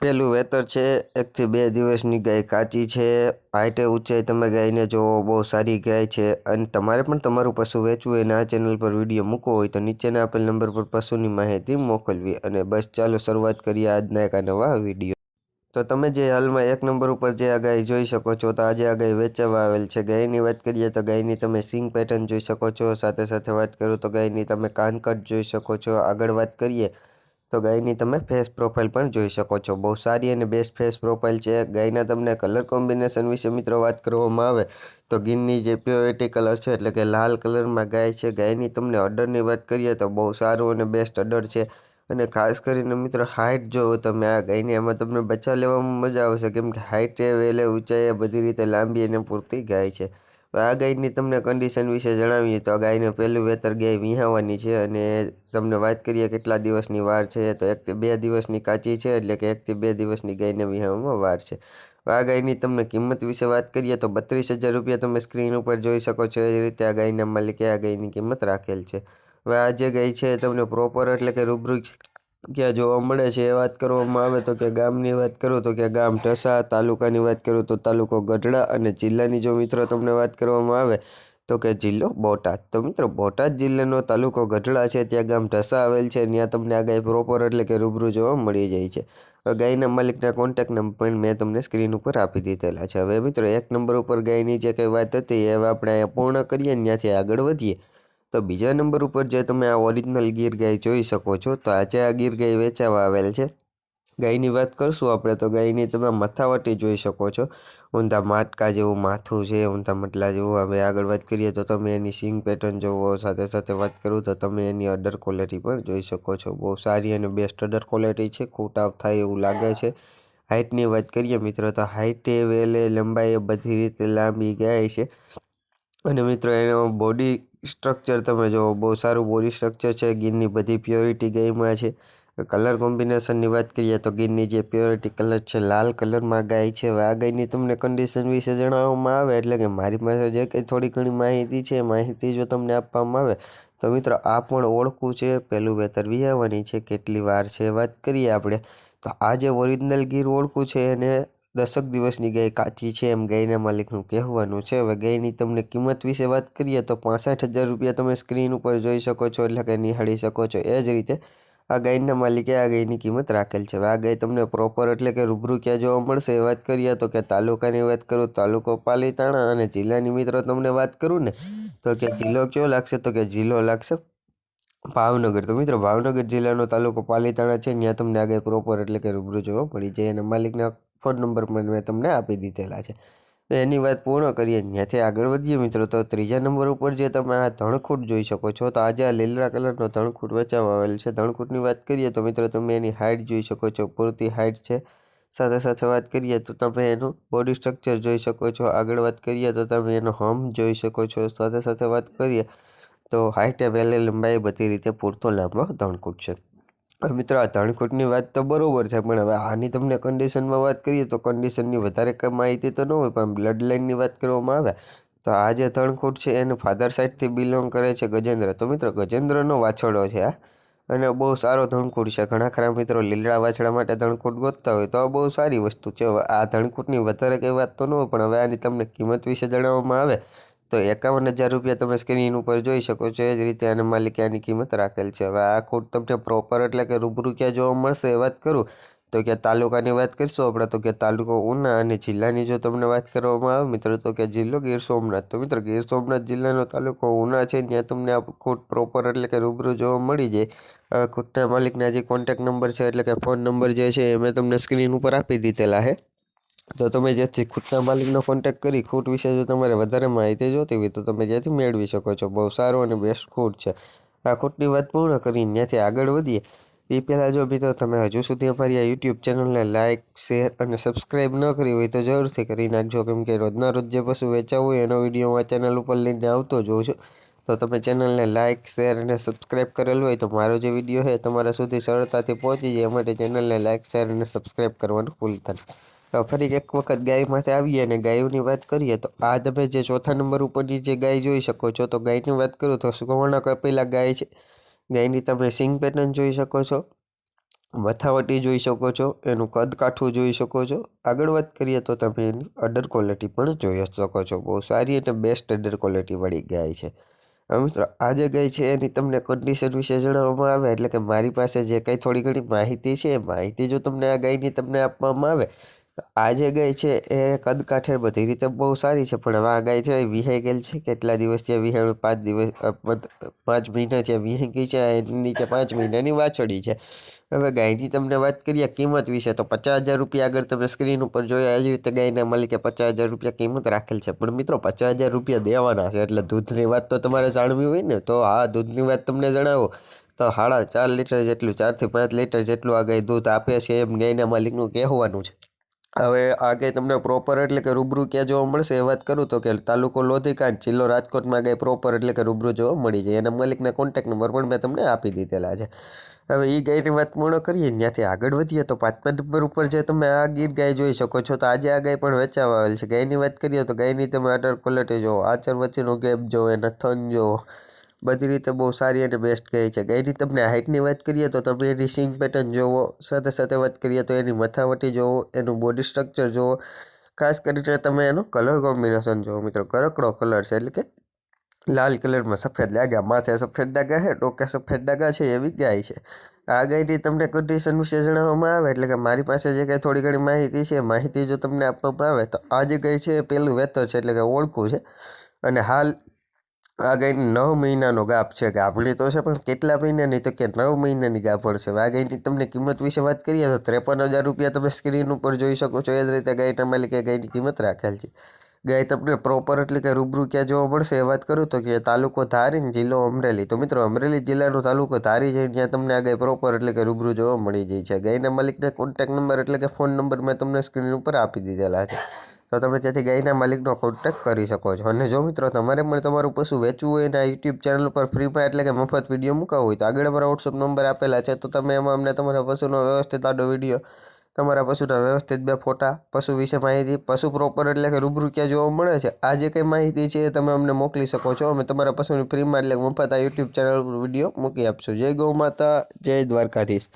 પેલું વેતર છે, એકથી બે દિવસની ગાય કાચી છે. હાઈટે ઊંચાઈ તમે ગાયને જોવો, બહુ સારી ગાય છે. અને તમારે પણ તમારું પશુ વેચવું હોય અને આ ચેનલ પર વીડિયો મૂકવો હોય તો નીચેના આપેલ નંબર પર પશુની માહિતી મોકલવી. અને બસ ચાલો શરૂઆત કરીએ આજના એક નવા વીડિયો. તો તમે જે હાલમાં એક નંબર ઉપર જે આ ગાય જોઈ શકો છો, તો આજે આ ગાય વેચવા આવેલ છે. ગાયની વાત કરીએ તો ગાયની તમે સિંગ પેટર્ન જોઈ શકો છો. સાથે સાથે વાત કરું તો ગાયની તમે કાનકટ જોઈ શકો છો. આગળ વાત કરીએ તો ગાયની તમે ફેસ પ્રોફાઇલ પણ જોઈ શકો છો. બહુ સારી અને બેસ્ટ ફેસ પ્રોફાઇલ છે. ગાયના તમને કલર કોમ્બિનેશન વિશે મિત્રો વાત કરવામાં આવે તો ગીરની જે પ્યોરિટી કલર છે, એટલે કે લાલ કલરમાં ગાય છે. ગાયની તમને અડરની વાત કરીએ તો બહુ સારું અને બેસ્ટ અડર છે. અને ખાસ કરીને મિત્રો હાઇટ જો તમે, આ ગાયની એમાં તમને બચ્ચા લેવામાં મજા આવશે. કેમ કે હાઇટ વેલે ઊંચાઈ બધી રીતે લાંબી અને પૂરતી ગાય છે. આ ગાયની તમને કન્ડિશન વિશે જણાવીએ તો આ ગાયને પહેલું વેતર ગાય વિહાવાની છે અને તમને વાત કરીએ કેટલા દિવસની વાર છે, તો એકથી બે દિવસની કાચી છે એટલે કે એકથી બે દિવસની ગાયને વિહાવામાં વાર છે. આ ગાયની તમને કિંમત વિશે વાત કરીએ તો બત્રીસ હજાર રૂપિયા તમે સ્ક્રીન ઉપર જોઈ શકો છો એ રીતે આ ગાયના માલિકે આ ગાયની કિંમત રાખેલ છે. હવે આ જે ગાય છે તમને પ્રોપર એટલે કે રૂબરૂ ક્યાં જોવા મળે છે એ વાત કરવામાં આવે તો કે ગામની વાત કરું તો કે ગામ ઢસા, તાલુકાની વાત કરું તો તાલુકો ગઢડા અને જિલ્લાની જો મિત્રો તમને વાત કરવામાં આવે તો કે જિલ્લો બોટાદ. તો મિત્રો બોટાદ જિલ્લાનો તાલુકો ગઢડા છે, ત્યાં ગામ ઢસા આવેલ છે, ત્યાં તમને આ ગાય પ્રોપર એટલે કે રૂબરૂ જોવા મળી જાય છે. ગાયના માલિકના કોન્ટેક્ટ નંબર પણ મેં તમને સ્ક્રીન ઉપર આપી દીધેલા છે. હવે મિત્રો એક નંબર ઉપર ગાયની જે કંઈ વાત હતી એ આપણે અહીંયા પૂર્ણ કરીએ, ત્યાંથી આગળ વધીએ. તો બીજા નંબર ઉપર જે તમે આ ઓરિજિનલ ગીર ગાય જોઈ શકો છો, તો આજે આ ગીર ગાય વેચાવા આવેલ છે. ગાયની વાત કરશું આપણે, તો ગાયની તમે મથાવટી જોઈ શકો છો. ઊંધા માટકા જેવું માથું છે, ઊંધા મટલા જેવું. હવે આગળ વાત કરીએ તો તમે એની સિંગ પેટર્ન જોવો, સાથે સાથે વાત કરું તો તમે એની અડર ક્વોલિટી પણ જોઈ શકો છો. બહુ સારી અને બેસ્ટ અડર ક્વોલિટી છે, ખોટા થાય એવું લાગે છે. હાઇટની વાત કરીએ મિત્રો, તો હાઇટ વેલે, લંબાઈ બધી રીતે લાંબી ગાય છે. અને મિત્રો, એનો બોડી સ્ટ્રક્ચર તમે જુઓ, બહુ સારું બોડી સ્ટ્રક્ચર છે, ગીરની બધી પ્યોરિટી ગાયમાં છે. કલર કોમ્બિનેશનની વાત કરીએ તો ગીરની જે પ્યોરિટી કલર છે, લાલ કલરમાં ગાય છે. હવે આ ગાયની તમને કન્ડિશન વિશે જણાવવામાં આવે, એટલે કે મારી પાસે જે કંઈ થોડી ઘણી માહિતી છે માહિતી જો તમને આપવામાં આવે, તો મિત્રો આ પણ ઓળખું છે. પહેલું વેતર વિહાવાની છે, કેટલી વાર છે વાત કરીએ આપણે. તો આ જે ઓરિજિનલ ગીર ઓળખું છે, એને દસક દિવસની ગાય કાચી છે એમ ગાયના માલિકનું કહેવાનું છે. હવે ગાયની તમને કિંમત વિશે વાત કરીએ તો પાસઠ હજાર રૂપિયા તમે સ્ક્રીન ઉપર જોઈ શકો છો, એટલે કે નિહાળી શકો છો. એ જ રીતે આ ગાયના માલિકે આ ગાયની કિંમત રાખેલ છે. હવે આ ગાય તમને પ્રોપર એટલે કે રૂબરૂ ક્યાં જોવા મળશે એ વાત કરીએ તો કે તાલુકાની વાત કરું, તાલુકો પાલીતાણા અને જિલ્લાની મિત્રો તમને વાત કરું ને, તો કે જિલ્લો કયો લાગશે? તો કે જિલ્લો લાગશે ભાવનગર. તો મિત્રો, ભાવનગર જિલ્લાનો તાલુકો પાલીતાણા છે. ત્યાં તમને આગળ પ્રોપર એટલે કે રૂબરૂ જોવા મળી જાય અને માલિકના ફોન નંબર પણ મેં તમને આપી દીધેલા છે. એની વાત પૂર્ણ કરીએ, ત્યાંથી આગળ વધીએ મિત્રો. તો ત્રીજા નંબર ઉપર જે તમે આ ધણખૂટ જોઈ શકો છો, તો આજે આ લીલા કલરનો ધણખૂટ વેચાવા આવેલ છે. ધણખૂટની વાત કરીએ તો મિત્રો તમે એની હાઇટ જોઈ શકો છો, પૂરતી હાઇટ છે. સાથે સાથે વાત કરીએ તો તમે એનું બોડી સ્ટ્રક્ચર જોઈ શકો છો. આગળ વાત કરીએ તો તમે એનો હમ જોઈ શકો છો. સાથે સાથે વાત કરીએ તો હાઇટ વેલે લંબાઈ બધી રીતે પૂરતો લાંબો ધણકૂટ છે. મિત્રો, આ ધણકૂટની વાત તો બરાબર છે, પણ હવે આની તમને કન્ડિશનમાં વાત કરીએ તો કન્ડિશનની વધારે માહિતી તો ન હોય, પણ બ્લડ લાઇનની વાત કરવામાં આવે, તો આ જે ધણકૂટ છે એનું ફાધર સાઇડથી બિલોંગ કરે છે ગજેન્દ્ર. તો મિત્રો, ગજેન્દ્રનો વાછડો છે આ અને બહુ સારો ધણકૂટ છે. ઘણા ખરા મિત્રો લીલડા વાછડા માટે ધણકૂટ ગોતતા હોય, તો આ બહુ સારી વસ્તુ છે. આ ધણકૂટની વધારે કંઈ વાત તો ન હોય, પણ હવે આની તમને કિંમત વિશે જણાવવામાં આવે તો એકાવન હજાર રૂપિયા તમે સ્ક્રીન ઉપર જોઈ શકો છો. એ જ રીતે આને માલિકે આની કિંમત રાખેલ છે. હવે આ ખોટ તમને પ્રોપર એટલે કે રૂબરૂ ક્યાં જોવા મળશે એ વાત કરું. તો કે તાલુકાની વાત કરીશું આપણે, તો કે તાલુકો ઉના અને જિલ્લાની જો તમને વાત કરવામાં આવે મિત્રો, તો કે જિલ્લો ગીર સોમનાથ. તો મિત્રો, ગીર સોમનાથ જિલ્લાનો તાલુકો ઉના છે, ત્યાં તમને આ ખોટ પ્રોપર એટલે કે રૂબરૂ જોવા મળી જાય. ખૂટના માલિકના જે કોન્ટેક નંબર છે, એટલે કે ફોન નંબર જે છે, એ મેં તમને સ્ક્રીન ઉપર આપી દીધેલા છે. તો તમે જેથી ખૂટના માલિકનો કોન્ટેક કરી, ખૂટ વિશે જો તમારે વધારે માહિતી જોતી હોય તો તમે જેથી મેળવી શકો છો. બહુ સારો અને બેસ્ટ ખૂટ છે. આ ખૂટની વાત પૂર્ણ કરીને ત્યાંથી આગળ વધીએ. એ પહેલાં જો મિત્રો તમે હજુ સુધી અમારી આ યુટ્યુબ ચેનલને લાઇક શેર અને સબસ્ક્રાઈબ ન કરી હોય તો જરૂરથી કરી નાખજો. કેમ કે રોજના રોજ જે પશુ વેચાવું હોય એનો વીડિયો હું આ ચેનલ ઉપર લઈને આવતો જોઉં છું. તો તમે ચેનલને લાઇક શેર અને સબસ્ક્રાઈબ કરેલું હોય તો મારો જે વીડિયો છે તમારા સુધી સરળતાથી પહોંચી જાય. માટે ચેનલને લાઇક શેર અને સબસ્ક્રાઈબ કરવાનું ભૂલતા નહીં ફરી એક વખત ગાય માટે આવીએ અને ગાયોની વાત કરીએ તો આ તમે જે ચોથા નંબર ઉપરની જે ગાય જોઈ શકો છો, તો ગાયની વાત કરું તો સુવર્ણ કપિલા ગાય છે. ગાયની તમે સિંગ પેટર્ન જોઈ શકો છો, મથાવટી જોઈ શકો છો, એનું કદ કાઠું જોઈ શકો છો. આગળ વાત કરીએ તો તમે એની અડર ક્વોલિટી પણ જોઈ શકો છો. બહુ સારી અને બેસ્ટ અડર ક્વોલિટીવાળી ગાય છે. હવે મિત્રો, આ જે ગાય છે એની તમને કન્ડિશન વિશે જણાવવામાં આવે, એટલે કે મારી પાસે જે કંઈ થોડી ઘણી માહિતી છે, એ માહિતી જો તમને આ ગાયની તમને આપવામાં આવે આ જે ગાય છે એ કદકાઠેર બધી રીતે બહુ સારી છે, પણ હવે આ ગાય છે વિહાઈ ગયેલ છે, કેટલા દિવસ ત્યાં વિહાયું પાંચ દિવસ પાંચ મહિના ત્યાં વિહાઈ ગઈ છે, એની નીચે પાંચ મહિનાની વાછડી છે. હવે ગાયની તમને વાત કરીએ કિંમત વિશે, તો પચાસ હજાર રૂપિયા આગળ તમે સ્ક્રીન ઉપર જોયા એ જ રીતે ગાયના માલિકે પચાસ હજાર રૂપિયા કિંમત રાખેલ છે. પણ મિત્રો, પચાસ હજાર રૂપિયા દેવાના છે, એટલે દૂધની વાત તો તમારે જાણવી હોય ને, તો આ દૂધની વાત તમને જણાવો. તો સાડા ચાર લીટર જેટલું, ચારથી પાંચ લીટર જેટલું આ ગાય દૂધ આપે છે, એમ ગાયના માલિકનું કહેવાનું છે. હવે આ ગાય તમને પ્રોપર એટલે કે રૂબરૂ ક્યાં જોવા મળશે એ વાત કરું તો કે તાલુકો લોધીકાંઠ, જિલ્લો રાજકોટમાં ગાય પ્રોપર એટલે કે રૂબરૂ જોવા મળી જાય. એના મલિકના કોન્ટેક્ટ નંબર પણ મેં તમને આપી દીધેલા છે. હવે એ ગાયની વાત પૂર્ણ કરીએ, ત્યાંથી આગળ વધીએ તો પાંચમા નંબર ઉપર જે તમે આ ગીર ગાય જોઈ શકો છો તો આજે આ ગાય પણ વેચાવા આવેલ છે. ગાયની વાત કરીએ તો ગાયની તમે આટર ક્વોલિટી જુઓ, આચર વચ્ચેનો ગેપ જુઓ, એના થન જુઓ બધી રીતે બહુ સારી અને બેસ્ટ ગાય છે. ગાયની તમને હાઇટની વાત કરીએ તો તમે એની સિંગ પેટર્ન જોવો, સાથે સાથે વાત કરીએ તો એની મથાવટી જોવો, એનું બોડી સ્ટ્રક્ચર જોવો. ખાસ કરીને તમે એનું કલર કોમ્બિનેશન જોવો મિત્રો. કરકડો કલર છે એટલે કે લાલ કલરમાં સફેદ ડાઘા, માથે સફેદ ડાઘા છે ટોકે સફેદ ડાઘા છે, એવી ગાય છે. આ ગાયની તમને કન્ડિશન વિશે જણાવવામાં આવે એટલે કે મારી પાસે જે કંઈ થોડી ઘણી માહિતી છે, માહિતી જો તમને આપવામાં આવે તો આ જે ગાય છે એ પહેલું વેતર છે એટલે કે ઓળખું છે. અને હાલ ગાયની નવ મહિનાનો ગાપ છે ગાભણી તો છે, પણ કેટલા મહિનાની તો કે નવ મહિનાની ગાભડ છે. ગાયની તમને કિંમત વિશે વાત કરીએ તો ત્રેપન હજાર રૂપિયા તમે સ્ક્રીન ઉપર જોઈ શકો છો. એ જ રીતે ગાયના માલિકે ગાયની કિંમત રાખેલ છે. ગાય તમને પ્રોપર એટલે કે રૂબરૂ ક્યાં જોવા મળશે એ વાત કરું તો કે તાલુકો ધારી ને જિલ્લો અમરેલી. તો મિત્રો, અમરેલી જિલ્લાનો તાલુકો ધારી છે, ત્યાં તમને આ ગાય પ્રોપર એટલે કે રૂબરૂ જોવા મળી જાય છે. ગાયના માલિકના કોન્ટેક્ટ નંબર એટલે કે ફોન નંબર મેં તમને સ્ક્રીન ઉપર આપી દીધેલા છે. તો તમે ત્યાંથી ગાયના માલિકનો કોન્ટેક્ટ કરી શકો છો. અને જો મિત્રો તમારે પણ તમારું પશુ વેચવું હોય અને આ યુટ્યુબ ચેનલ ઉપર ફ્રીમાં એટલે કે મફત વીડિયો મૂકવા હોય તો આગળ અમારા વોટ્સઅપ નંબર આપેલા છે. તો તમે એમાં અમને તમારા પશુનો વ્યવસ્થિત આડો વીડિયો તમારા પશુના વ્યવસ્થિત બે ફોટા, પશુ વિશે માહિતી, પશુ પ્રોપર એટલે કે રૂબરૂ ક્યાં જોવા મળે છે, આ જે કંઈ માહિતી છે એ તમે અમને મોકલી શકો છો. અમે તમારા પશુની ફ્રીમાં એટલે મફત આ યુટ્યુબ ચેનલ પર વીડિયો મૂકી આપશું. જય ગૌ માતા, જય દ્વારકાધીશ.